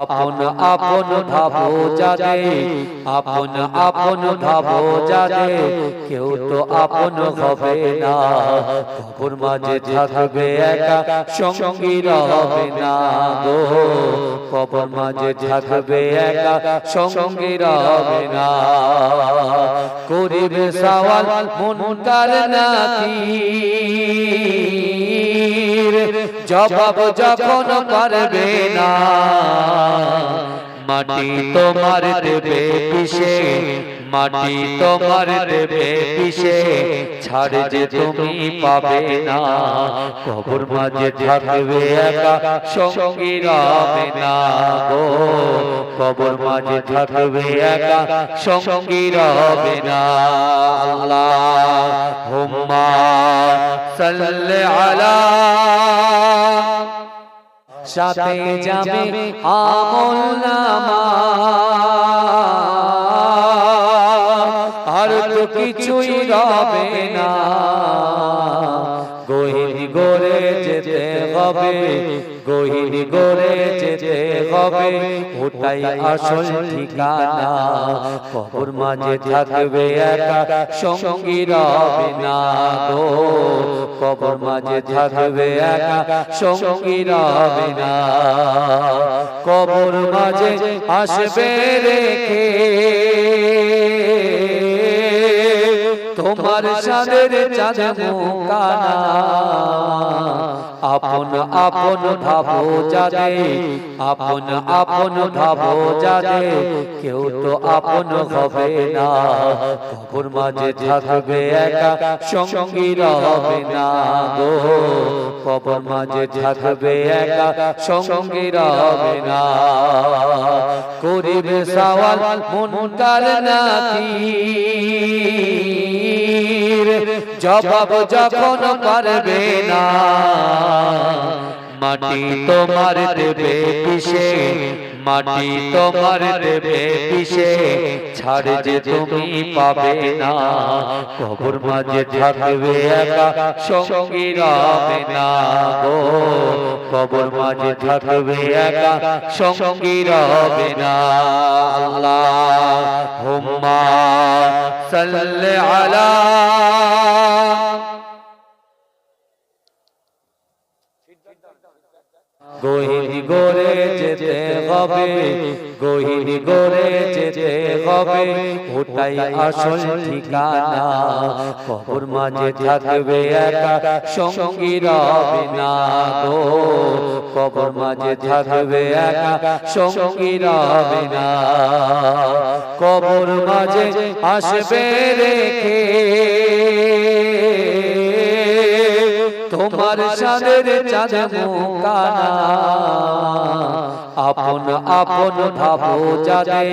আপন আপন ভাবো যাদে আপন আপন ভাবো যাদে কেউ তো আপন হবে না। কবর মাঝে থাকবে একা সঙ্গী হবে না গো। কবর মাঝে থাকবে একা সঙ্গী হবে না। করিবে সওয়াল মুনকার নাকির জবাব যখন পারবে না মাটি তোমার দেবে পিসে মাটি তোমার দেবে পিসে ছাড় যে তুমি পাবে না। কবর মাঝে থাকবে একা সঙ্গী রবে না গো। কবর মাঝে থাকবে একা সঙ্গী রবে না। আল্লাহ হুম্মা সাল্লি আলা সাথে যাবে আমল নামা। রবে না। গহিনী গড়ে যেতে হবে, গহিনী গড়ে যেতে হবে, ওটাই আসল ঠিকানা। কবর মাঝে থাকবে একা, সঙ্গী রবে না গো। কবর মাঝে থাকবে একা, সঙ্গী রবে না। কবর মাঝে আসবে রেখে তোমার সাদের চাঁদ মুকানা আপন আপন ভাবো যাদে। আপন আপন ভাবো যাদে। কেউ তো আপন হবে না। কবর মাঝে থাকবে একা সঙ্গী রবে না গো। কবর মাঝে থাকবে একা সঙ্গী রবে না। করিবে সওয়াল মুনকার নাকির জবাব যখন পারবে না মাটি তোমার দেবে পিসে মাটি তোমার দেবে পিসে ছাড় যে তুমি পাবে না কবর মাঝে থাকবে একা সঙ্গী রবে না গো কবর মাঝে থাকবে একা সঙ্গী রবে না আল্লাহ হুম্মা সাল্লি আলা গহিনী গড়ে যেতে হবে, গহিনী গড়ে যেতে হবে। ওটাই আসল ঠিকানা, কবর মাঝে থাকবে একা, সঙ্গী রবে না গো। কবর মাঝে থাকবে একা, সঙ্গী রবে না। কবর মাঝে আসবে রেখে তোমার সাদের চাঁদ মুকানা আপন আপন ভাবো যাদে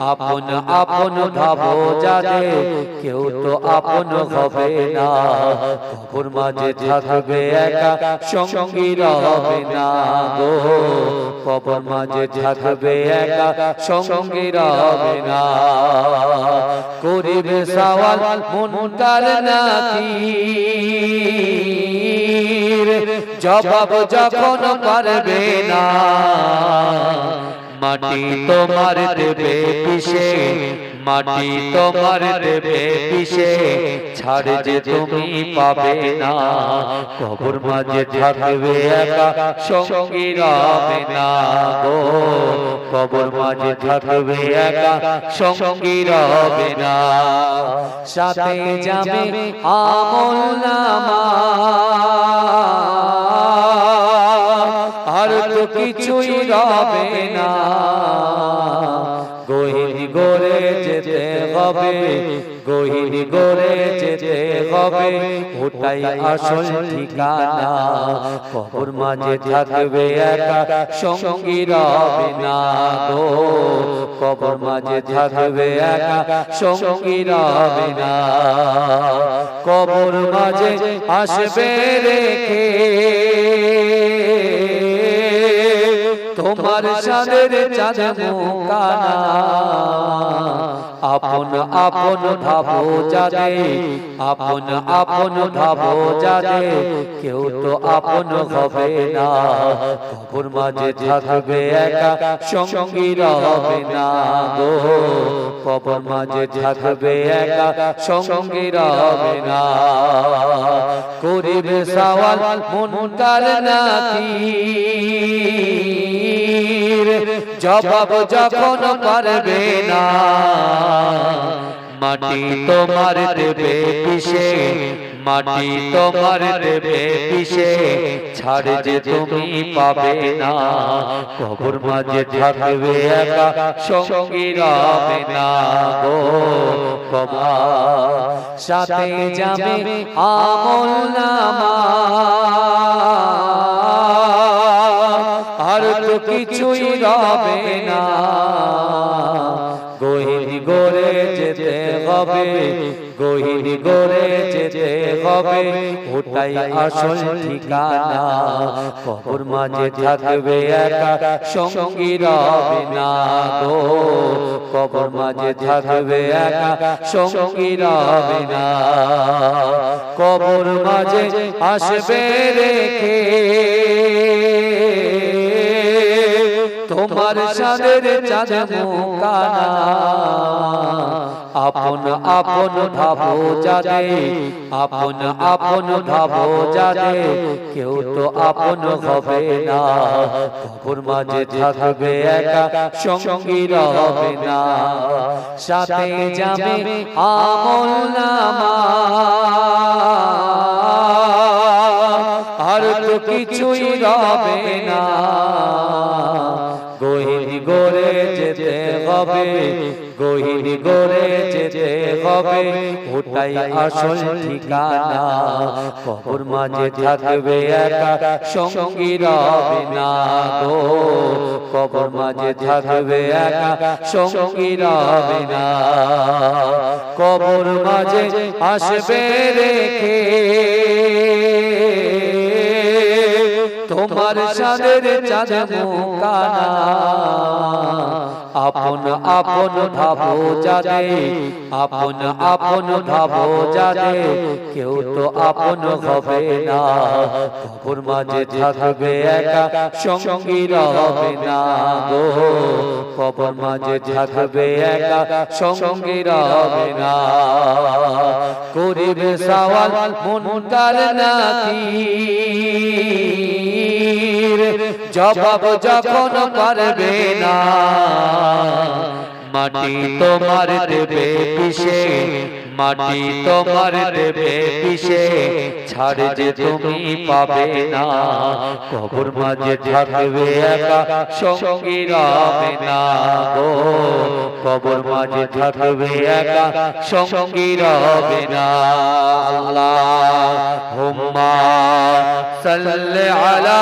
আপন আপন ভাবো যাদে কেউ তো আপন হবে না। কবর মাঝে থাকবে একা। সঙ্গী রবে না গো। কবর মাঝে থাকবে একা। সঙ্গী রবে না। করিবে সওয়াল মুনকার নাকির জবাব যখন পারবে না মাটি তোমার দেবে পিসে মাটি তোমার দেবে পিসে ছাড় যে তুমি পাবে না কবর মাঝে থাকবে একা সঙ্গী রবে না গো কবর মাঝে থাকবে একা সঙ্গী রবে না। সাথে যাবে আমল নামা। কিছুই রবে না। গহিনী গড়ে যেতে হবে, গহিনী গড়ে যেতে হবে, ওটাই আসল ঠিকানা। কবর মাঝে থাকবে একা, সঙ্গী রবে না গো। কবর মাঝে থাকবে একা, সঙ্গী রবে না। কবর মাঝে আসবে রেখে তোমার সাদের চাঁদ আপন আপন ভাবো যাদে। আপন আপন ভাবো যাদে। কেউ তো আপন হবে না। কবর মাঝে থাকবে একা। সঙ্গী রবে না গো। কবর মাঝে থাকবে একা। সঙ্গী রবে না। করিবে সওয়াল মন কার নাকির জবাব যখন পারবে না মাটি তোমার দেবে পিসে মাটি তোমার দেবে পিসে ছাড় যে তুমি পাবে না কবর মাঝে থাকবে একা সঙ্গী রবে না গো কবা সাথে যাবে আমল নামা। কিছুই রবে না। গহিনী গড়ে যেতে হবে, গহিনী গড়ে যেতে হবে, ওটাই আসল ঠিকানা। কবর মাঝে থাকবে একা, সঙ্গী রবে না গো। কবর মাঝে থাকবে একা, সঙ্গী রবে না। কবর মাঝে আসবে রেখে তোমার সাদের চাঁদ মুকানা আপন আপন ভাবো যাদে আপন আপন ভাবো যাদে। কেউ তো আপন হবে না। কবর মাঝে থাকবে একা সঙ্গী রবে না। সাথে যাবে আমল নামা। আর তো কিছুই রবে না। গড়ে যেতে হবে, গহিনী গড়ে যেতে হবে। ওটাই আসল ঠিকানা, কবর মাঝে থাকবে একা, সঙ্গী রবে না গো। কবর মাঝে থাকবে একা, সঙ্গী রবে না। কবর মাঝে আসবে রেখে তোমার সাদের চাঁদ মুকানা আপন আপন ভাবো যাদে আপন আপন ভাবো যাদে কেউ তো আপন হবে না। কবর মাঝে থাকবে একা সঙ্গী রবে না গো। কবর মাঝে থাকবে একা। সঙ্গী রবে না। করিবে সওয়াল মন কার নাকির জবাব যখন পারবে না মাটি তোমার দেবে পিসে মাটি তোমার দেবে পিসে ছাড় যে তুমি পাবে না কবর মাঝে থাকবে একা সঙ্গী রবে না গো কবর মাঝে থাকবে একা সঙ্গী রবে না। আল্লাহ হুম্মা সাল্লি আলা